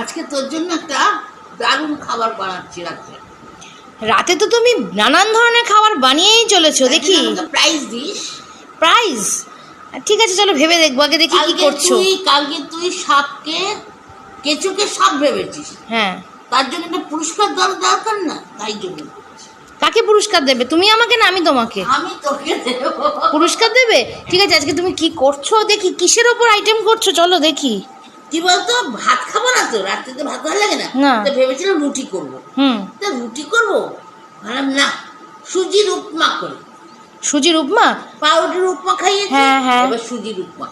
আজকে তোর জন্য একটা দারুণ খাবার বানাচ্ছি রাত্রে। রাতে তো তুমি নানান ধরনের খাবার বানিয়েই চলেছো দেখি। Prize this. প্রাইজ ঠিক আছে চলো ভেবে দেখব আগে দেখি কি করছ। তুই কালকে তুই সাপকে কেঁচুকে সাপ ভেবেছিস। হ্যাঁ। তার জন্য একটা পুরস্কার দেওয়ার দরকার না? তাই জন্য। কাকে পুরস্কার দেবে? তুমি আমাকে না আমি তোমাকে? আমি তোকে পুরস্কার দেবে? ঠিক আছে আজকে তুমি কি করছ? দেখি কিসের ওপর আইটেম করছ? চলো দেখি। কি বলতো? ভাত খাব না তো রাত্রে তো ভাত ভালো লাগে না। তো ভেবেছিলাম রুটি করব। হুম। তা রুটি করব? ভাবলাম না সুজির উপমা করি। সুজির উপমা? পাউডার উপমা খাইয়ে হ্যাঁ, হ্যাঁ। এবার সুজির উপমা।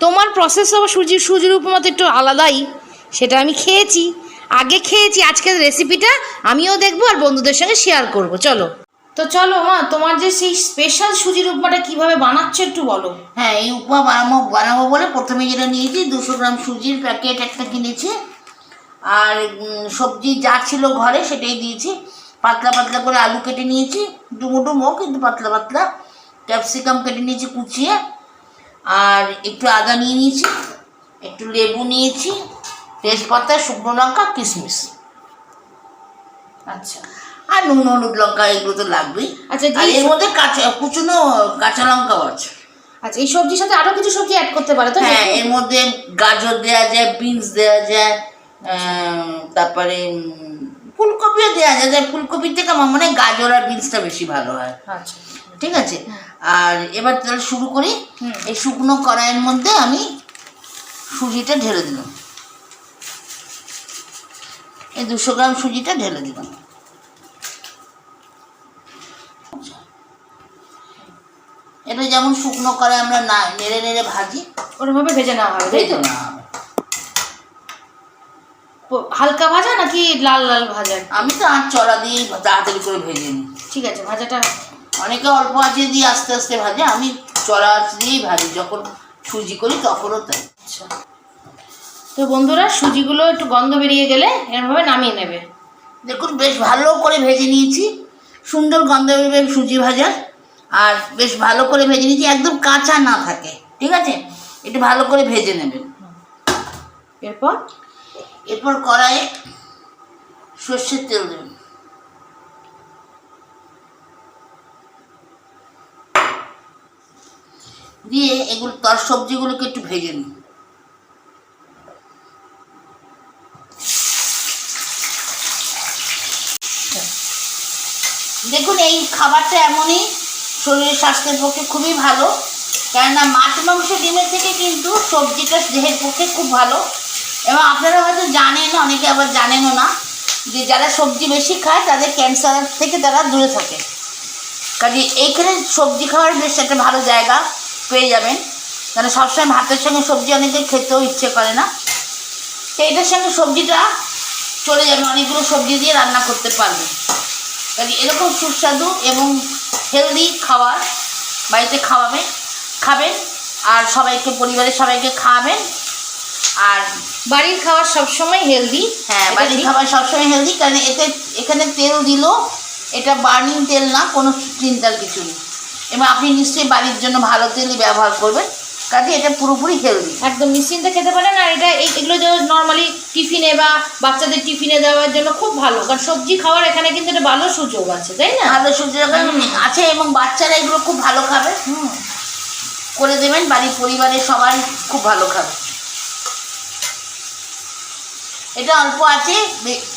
তোমার প্রসেস আবার সুজি সুজির উপমা তো একটু আলাদাই। সেটা আমি খেয়েছি। আগে খেয়েছি আজকের রেসিপিটা আমিও দেখব আর বন্ধুদের সঙ্গে শেয়ার করব। চলো। তো চলো মা তোমার যে সেই স্পেশাল সুজির উপমাটা কীভাবে বানাচ্ছ একটু বলো। হ্যাঁ এই উপমা বানাবো বানাবো বলে প্রথমে যেটা নিয়েছি দুশো গ্রাম সুজির প্যাকেট একটা কিনেছি। আর সবজি যা ছিল ঘরে সেটাই দিয়েছি। পাতলা পাতলা করে আলু কেটে নিয়েছি ডুমো ডুমো কিন্তু পাতলা পাতলা। ক্যাপসিকাম কেটে নিয়েছি কুচিয়ে। আর একটু আদা নিয়ে নিয়েছি একটু লেবু নিয়েছি তেজপাতা শুকনো লঙ্কা কিশমিশ। আচ্ছা। আর নুন হলুদ লঙ্কা এগুলো তো লাগবেই। আচ্ছা, আর এর মধ্যে কাঁচা কুচুনো কাঁচা লঙ্কাও আছে। আচ্ছা এই সবজির সাথে আরও কিছু সবজি অ্যাড করতে পারে তো হ্যাঁ এর মধ্যে গাজর দেওয়া যায় বিনস দেওয়া যায় তারপরে ফুলকপিও দেওয়া যায়। যায় ফুলকপির থেকে আমার মনে হয় গাজর আর বিনসটা বেশি ভালো হয়। আচ্ছা। ঠিক আছে? আর এবার তাহলে শুরু করি। এই শুকনো কড়াইয়ের মধ্যে আমি সুজিটা ঢেলে দিলাম। এই দুশো গ্রাম সুজিটা ঢেলে দিলাম। এটা যেমন শুকনো করে আমরা না নেড়ে নেড়ে ভাজি ওরকমভাবে ভেজে নেওয়া হবে তাই তো? ভেজে প- হালকা ভাজা নাকি লাল লাল ভাজা? আমি তো আর চড়া দিয়েই তাড়াতাড়ি করে ভেজে নিই। ঠিক আছে ভাজাটা অনেকে অল্প আঁচে দিয়ে আস্তে আস্তে ভাজে আমি চড়া আঁচ দিয়েই ভাজি যখন সুজি করি তখনও তাই। আচ্ছা। তো বন্ধুরা সুজিগুলো একটু গন্ধ বেরিয়ে গেলে এরমভাবে নামিয়ে নেবে। দেখুন বেশ ভালো করে ভেজে নিয়েছি। সুন্দর গন্ধ বেরোবে সুজি ভাজার। আর বেশ ভালো করে ভেজে নিয়েছি একদম কাঁচা না থাকে ঠিক আছে? একটু ভালো করে ভেজে নেবেন। এরপর? এরপর কড়াইয়ে সর্ষের তেল দেবেন। দিয়ে এগুলো তার সবজিগুলোকে একটু ভেজে নিন। দেখুন এই খাবারটা এমনই শরীরের স্বাস্থ্যের পক্ষে খুবই ভালো। কেননা মাছ মাংস ডিমের থেকে কিন্তু সবজিটা দেহের পক্ষে খুব ভালো। এবং আপনারা হয়তো জানেন, অনেকে আবার জানেনও না, যে যারা সবজি বেশি খায়, তাদের ক্যান্সার থেকে তারা দূরে থাকে। কাজে এইখানে সবজি খাওয়ার বেশ একটা ভালো জায়গা পেয়ে যাবেন। কারণ সবসময় ভাতের সঙ্গে সবজি অনেকে খেতেও ইচ্ছে করে না। তো এটার সঙ্গে সবজিটা চলে যাবে, অনেকগুলো সবজি দিয়ে রান্না করতে পারবেন। কাজে এরকম সুস্বাদু এবং হেলদি খাবার বাড়িতে খাওয়াবেন খাবেন আর সবাইকে পরিবারের সবাইকে খাওয়াবেন। আর বাড়ির খাবার সবসময় হেলদি হ্যাঁ বাড়ির খাবার সবসময় হেলদি কারণ এতে এখানে তেল দিল এটা বার্নিং তেল না কোনো চিন্তার কিছু নেই। এবং আপনি নিশ্চয়ই বাড়ির জন্য ভালো তেলই ব্যবহার করবেন। কাজে এটা পুরোপুরি হেলদি একদম নিশ্চিন্তে খেতে পারেন আর এটা এগুলো যে নর্মালি টিফিনে বা বাচ্চাদের টিফিনে দেওয়ার জন্য খুব ভালো কারণ সবজি খাওয়ার এখানে কিন্তু এটা ভালো সুযোগ আছে তাই না? ভালো সুযোগ আছে এবং বাচ্চারা এগুলো খুব ভালো খাবে হুম। করে দেবেন বাড়ির পরিবারের সবাই খুব ভালো খাবে। এটা অল্প আছে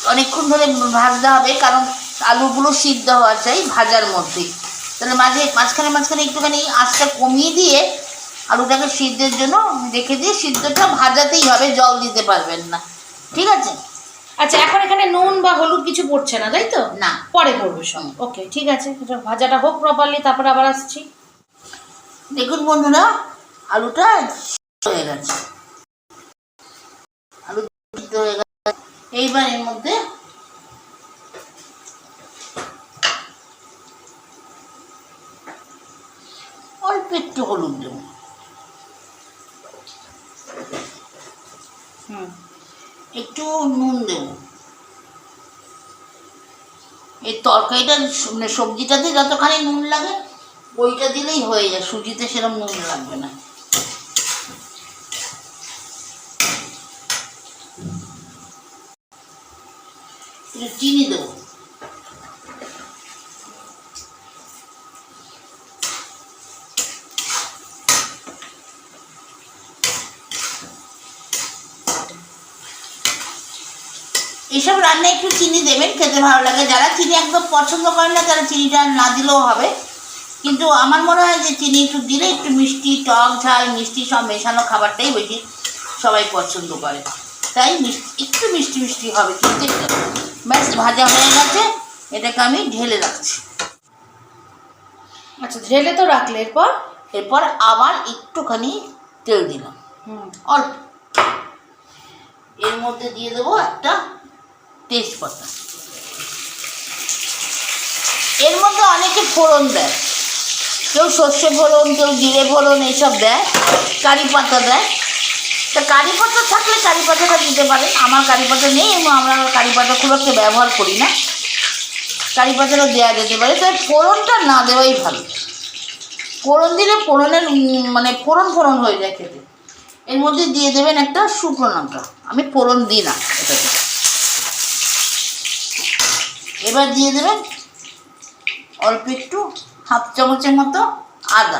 অনেকক্ষণ ধরে ভাজতে হবে কারণ আলুগুলো সিদ্ধ হওয়া চাই ভাজার মধ্যে। তাহলে মাঝে মাঝখানে মাঝখানে একটুখানি আঁচটা কমিয়ে দিয়ে আলুটাকে সিদ্ধের জন্য রেখে দিয়ে সিদ্ধটা ভাজাতেই হবে জল দিতে পারবেন না। ঠিক আছে? আচ্ছা এখন এখানে নুন বা হলুদ কিছু পড়ছে না তাই তো? না। পরে পড়বে সব। ওকে ঠিক আছে। ভাজাটা হোক প্রপারলি তারপর আবার আসছি। দেখুন বন্ধুরা আলুটা হয়ে গেছে। আলু হয়ে গেছে। এইবার এর মধ্যে অল্প একটু হলুদ দেবো। একটু নুন। দেব এই তরকারিটা মানে সবজিটাতে যতখানি নুন লাগে, ওইটা দিলেই হয়ে যায়। সুজিতে সেরকম নুন লাগবে না। চিনি দেবো। রান্নায় একটু চিনি দেবেন খেতে ভালো লাগে। যারা চিনি একদম পছন্দ করে না তারা চিনিটা না দিলেও হবে। কিন্তু আমার মনে হয় যে চিনি একটু দিলে একটু মিষ্টি টক ঝাল মিষ্টি সব মেশানো খাবারটাই বেশি সবাই পছন্দ করে। তাই মিষ্টি একটু মিষ্টি মিষ্টি হবে। কিন্তু ব্যাস ভাজা হয়ে গেছে। এটাকে আমি ঢেলে রাখছি। আচ্ছা ঢেলে তো রাখলে এরপর? এরপর আবার একটুখানি তেল দিলাম। হুম। অল্প। এর মধ্যে দিয়ে দেবো একটা তেজপাতা এর মধ্যে অনেকে ফোড়ন দেয়। কেউ সর্ষে ফোড়ন, কেউ জিরে ফোড়ন এইসব দেয়, কারি পাতা দেয়। তা কারি পাতা থাকলে কারি পাতাটা দিতে পারেন। আমার কারি পাতা নেই, এবং আমরা কারি পাতা খুব একটা ব্যবহার করি না। কারি পাতাটা দেওয়া যেতে পারে। তাই ফোড়নটা না দেওয়াই ভালো। ফোড়ন দিলে ফোড়নের মানে ফোড়ন ফোড়ন হয়ে যায় খেতে। এর মধ্যে দিয়ে দেবেন একটা শুকনো লঙ্কা। আমি ফোড়ন দিই না এটাতে। এবার দিয়ে দেবেন অল্প একটু হাফ চামচের মতো আদা।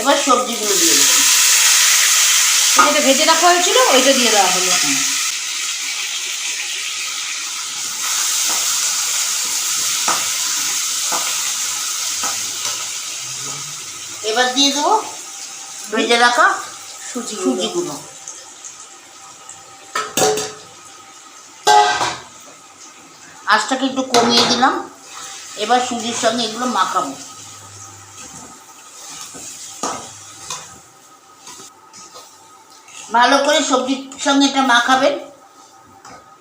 এবার সবজিগুলো দিয়ে দেবেন। যেটা ভেজে রাখা হয়েছিল ওইটা দিয়ে দেওয়া হলো। এবার দিয়ে দেবো ভেজে রাখা সুজি সুজিগুলো। আঁচটাকে একটু কমিয়ে দিলাম। এবার সুজির সঙ্গে এগুলো মাখাবো। ভালো করে সবজির সঙ্গে এটা মাখাবেন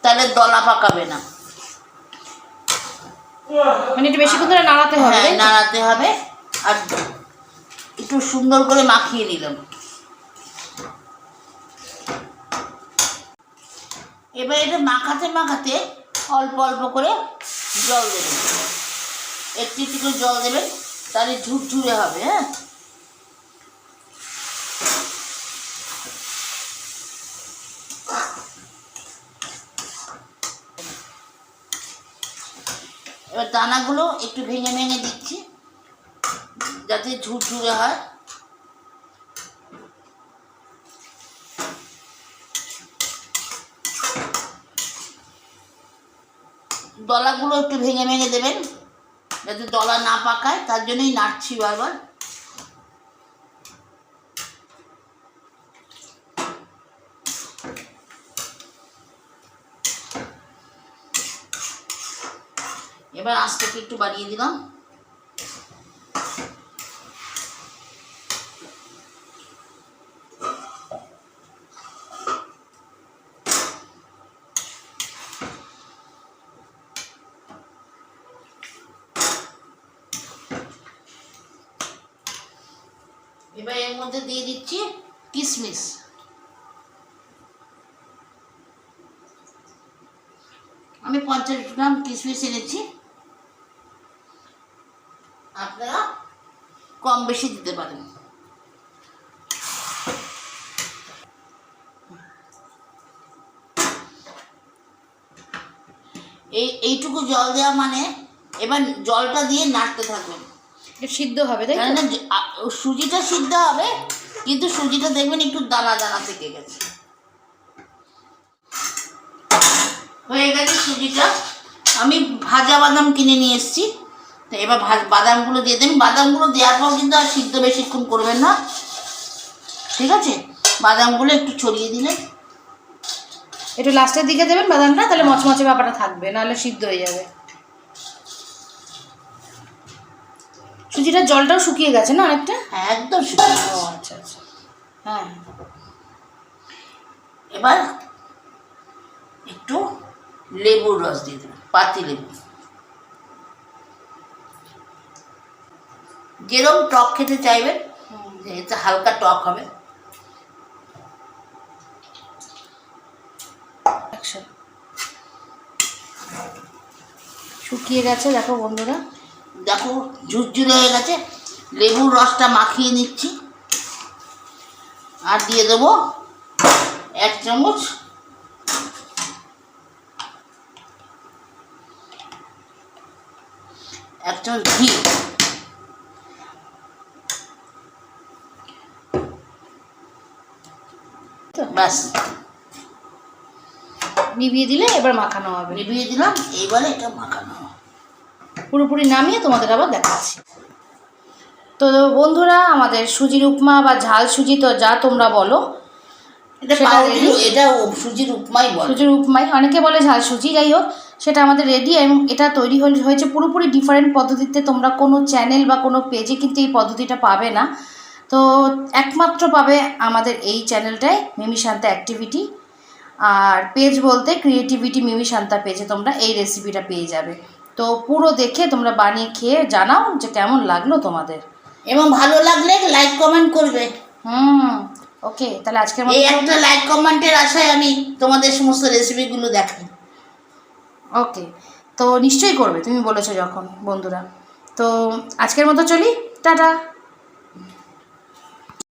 তাহলে দলা পাকাবে না। মানে একটু বেশিক্ষণ ধরে নাড়াতে হবে হ্যাঁ? নাড়াতে হবে। আর একটু সুন্দর করে মাখিয়ে নিলাম। এবার এটা মাখাতে মাখাতে অল্প অল্প করে জল দেবেন একটু একটু করে জল দেবেন, তাহলে ঝুরঝুরে হবে হ্যাঁ? এবার দানাগুলো একটু ভেঙে ভেঙে দিচ্ছি। যাতে ঝুরঝুরে হয়। দলাগুলো একটু ভেঙে ভেঙে দেবেন, যাতে দলা না পাকায়, তার জন্যই নাড়ছি বারবার। এবার আঁচটাকে একটু বাড়িয়ে দিলাম। এবার এর মধ্যে দিয়ে দিচ্ছি কিশমিশ আমি পঞ্চাশ গ্রাম কিশমিশ এনেছি। আপনারা কম বেশি দিতে পারেন। এই, এইটুকু জল দেওয়া মানে এবার জলটা দিয়ে নাড়তে থাকবেন সিদ্ধ হবে তাই ও সুজিটা সিদ্ধ হবে কিন্তু সুজিটা দেখবেন একটু দানা দানা থেকে গেছে। হয়ে গেছে সুজিটা। আমি ভাজা বাদাম কিনে নিয়ে এসেছি। তো এবার ভাজ বাদামগুলো দিয়ে দেবেন বাদামগুলো দেওয়ার পর কিন্তু আর সিদ্ধ বেশিক্ষণ করবেন না। ঠিক আছে? বাদামগুলো একটু ছড়িয়ে দিলেন। একটু লাস্টের দিকে দেবেন বাদামটা তাহলে মচমচে ব্যাপারটা থাকবে নাহলে সিদ্ধ হয়ে যাবে। সুজিটার জলটাও শুকিয়ে গেছে না অনেকটা? হ্যাঁ একদম শুকিয়ে। আচ্ছা আচ্ছা। হ্যাঁ। এবার একটু লেবুর রস দিয়ে দেবেন পাতি লেবু। যেরকম টক খেতে চাইবেন এতে হালকা টক হবে। শুকিয়ে গেছে দেখো বন্ধুরা। দেখো ঝুরঝুরে হয়ে গেছে। লেবুর রসটা মাখিয়ে নিচ্ছি। আর দিয়ে দেবো এক চামচ এক চামচ ঘি। তো ব্যাস। নিভিয়ে দিলে এবার মাখানো হবে। নিভিয়ে দিলাম এইবারে এটা মাখানো পুরোপুরি নামিয়ে তোমাদের আবার দেখাচ্ছি। তো বন্ধুরা আমাদের সুজির উপমা বা ঝাল সুজি তো যা তোমরা বলো এটা সুজির উপমাই বলে। সুজির উপমাই অনেকে বলে ঝাল সুজি যাই হোক সেটা আমাদের রেডি এবং এটা তৈরি হল- হয়েছে পুরোপুরি ডিফারেন্ট পদ্ধতিতে তোমরা কোনো চ্যানেল বা কোনো পেজে কিন্তু এই পদ্ধতিটা পাবে না। তো একমাত্র পাবে আমাদের এই চ্যানেলটায় মিমি শান্তা অ্যাক্টিভিটি আর পেজ বলতে ক্রিয়েটিভিটি মিমি শান্তা পেজে তোমরা এই রেসিপিটা পেয়ে যাবে। তো পুরো দেখে তোমরা বানিয়ে খেয়ে জানাও যে কেমন লাগল তোমাদের। এবং ভালো লাগলে লাইক কমেন্ট করবে। হুম ওকে তাহলে আজকের এই একটা লাইক কমেন্টের আশায় আমি তোমাদের সমস্ত রেসিপিগুলো দেখাই। ওকে তো নিশ্চয়ই করবে তুমি বলেছ যখন বন্ধুরা। তো আজকের মতো চলি টাটা।